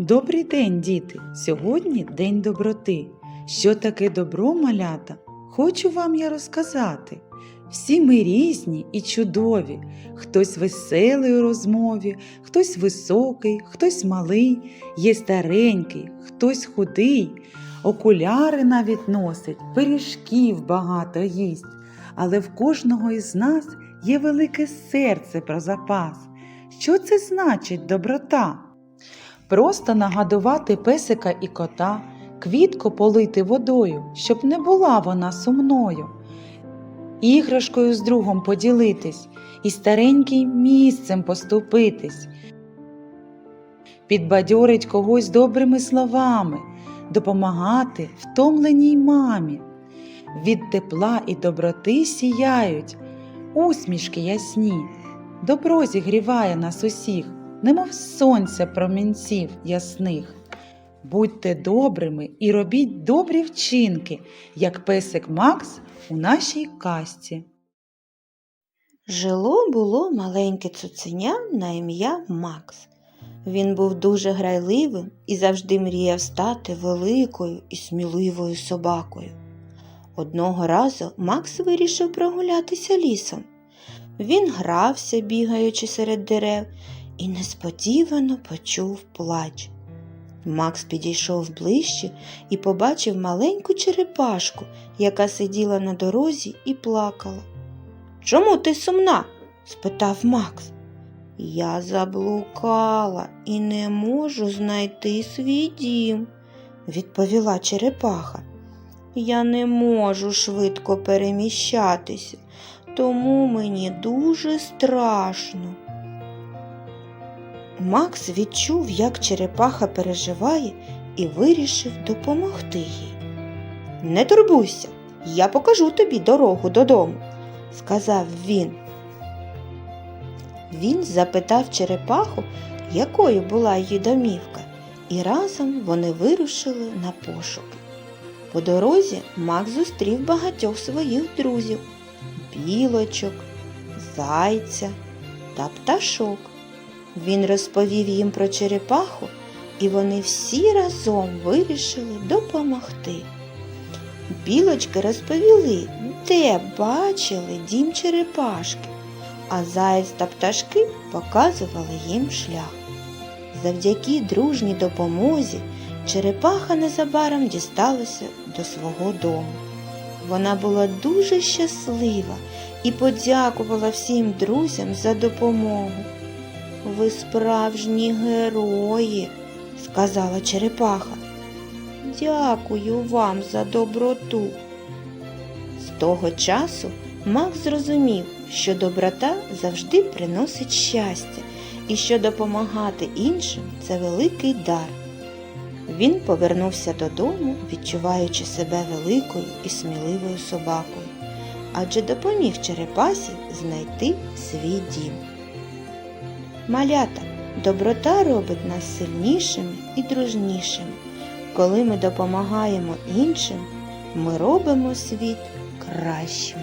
Добрий день, діти! Сьогодні День доброти. Що таке добро, малята? Хочу вам я розказати. Всі ми різні і чудові. Хтось веселий у розмові, хтось високий, хтось малий, є старенький, хтось худий, окуляри навіть носить, пиріжків багато їсть. Але в кожного із нас є велике серце про запас. Що це значить доброта? Просто нагадувати песика і кота, квітку полити водою, щоб не була вона сумною, іграшкою з другом поділитись і стареньким місцем поступитись, підбадьорить когось добрими словами, допомагати втомленій мамі. Від тепла і доброти сіяють, усмішки ясні, добро зігріває нас усіх немов сонце промінців ясних. Будьте добрими і робіть добрі вчинки, як песик Макс у нашій казці. Жило було маленьке цуценя на ім'я Макс. Він був дуже грайливим і завжди мріяв стати великою і сміливою собакою. Одного разу Макс вирішив прогулятися лісом. Він грався, бігаючи серед дерев, і несподівано почув плач. Макс підійшов ближче і побачив маленьку черепашку, яка сиділа на дорозі і плакала. Чому ти сумна? спитав Макс. Я заблукала і не можу знайти свій дім, відповіла черепаха. Я не можу швидко переміщатися, тому мені дуже страшно. Макс відчув, як черепаха переживає, і вирішив допомогти їй. Не турбуйся, я покажу тобі дорогу додому, сказав він. Він запитав черепаху, якою була її домівка, і разом вони вирушили на пошуки. По дорозі Макс зустрів багатьох своїх друзів білочок, зайця та пташок. Він розповів їм про черепаху, і вони всі разом вирішили допомогти. Білочки розповіли, де бачили дім черепашки, а заєць та пташки показували їм шлях. Завдяки дружній допомозі черепаха незабаром дісталася до свого дому. Вона була дуже щаслива і подякувала всім друзям за допомогу. Ви справжні герої, сказала черепаха. Дякую вам за доброту. З того часу Макс зрозумів, що доброта завжди приносить щастя і що допомагати іншим це великий дар. Він повернувся додому, відчуваючи себе великою і сміливою собакою, адже допоміг черепасі знайти свій дім. Малята, доброта робить нас сильнішими і дружнішими. Коли ми допомагаємо іншим, ми робимо світ кращим.